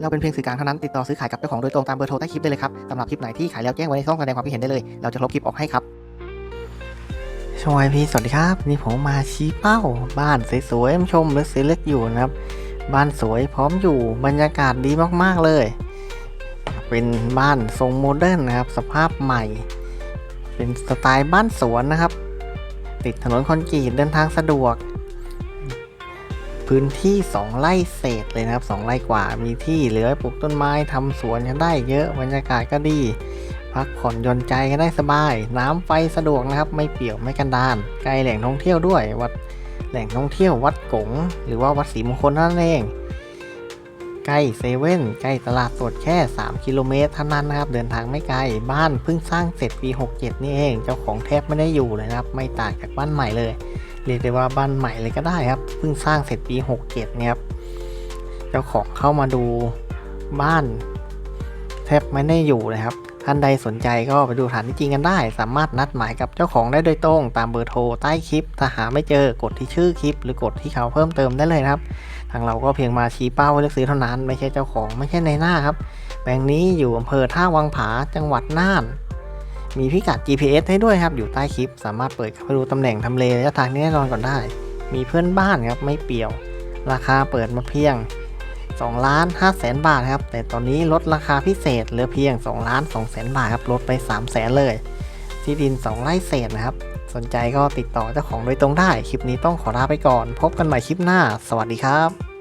เราเป็นเพียงสื่อกลางเท่านั้นติดต่อซื้อขายกับเจ้าของโดยตรงตามเบอร์โทรใต้คลิปได้เลยครับสำหรับคลิปไหนที่ขายแล้วแจ้งไว้ในช่องแสดงความคิดเห็นได้เลย เราจะลบคลิปออกให้ครับชวยพีสวัสดีครับนี่ผมมาชี้เป้า บ้านสวยๆชมหรือซื้อเล็กอยู่นะครับ บ้านสวยพร้อมอยู่บรรยากาศดีมากๆเลย เป็นบ้านทรงโมเดิร์นนะครับ สภาพใหม่ เป็นสไตล์บ้านสวนนะครับ ติดถนนคอนกรีตเดินทางสะดวก พื้นที่ 2 ไร่เศษเลยนะครับ 2 ไร่กว่ามีที่เหลือปลูกต้นไม้ทำสวนกันได้เยอะบรรยากาศก็ดี พักผ่อนหย่อนใจกันได้สบาย น้ำไฟสะดวกนะครับ ไม่เปี่ยวไม่กันดานใกล้แหล่งท่องเที่ยวด้วยวัดแหล่งท่องเที่ยววัดกงหรือว่าวัดศรีมงคลนั่นเองใกล้เซเว่นใกล้ตลาดสดแค่ 3 กิโลเมตรเท่านั้นนะครับ เดินทางไม่ไกล บ้านเพิ่งสร้างเสร็จปี 67 นี่เอง เจ้าของแทบไม่ได้อยู่เลยนะครับ ไม่ต่างจากบ้านใหม่เลย เรียกได้ว่าบ้านใหม่เลยก็ได้ครับ เพิ่งสร้างเสร็จปี 67เนี่ยครับ เจ้าของเข้ามาดูบ้าน แทบไม่ได้อยู่เลยครับ ท่านใดสนใจก็ไปดูฐานที่จริงกันได้ สามารถนัดหมายกับเจ้าของได้โดยตรง ตามเบอร์โทรใต้คลิป ถ้าหาไม่เจอกดที่ชื่อคลิป หรือกดที่เขาเพิ่มเติมได้เลยครับ ทางเราก็เพียงมาชี้เป้าเลือกซื้อเท่านั้น ไม่ใช่เจ้าของ ไม่ใช่ในหน้าครับ แปลงนี้อยู่อำเภอท่าวังผา จังหวัดน่าน มีพิกัด GPS ให้ด้วยครับ อยู่ใต้คลิป สามารถเปิดเข้าไปดูตำแหน่งทำเลระยะทางที่แน่นอนก่อนได้ มีเพื่อนบ้านครับไม่เปี่ยว ราคาเปิดมาเพียง2ล้าน5แสนบาทครับ แต่ตอนนี้ลดราคาพิเศษเหลือเพียง2ล้าน2แสนบาทครับ ลดไป3แสนเลย ที่ดิน 2ไร่เศษนะครับ สนใจก็ติดต่อเจ้าของโดยตรงได้ คลิปนี้ต้องขอลาไปก่อน พบกันใหม่คลิปหน้า สวัสดีครับ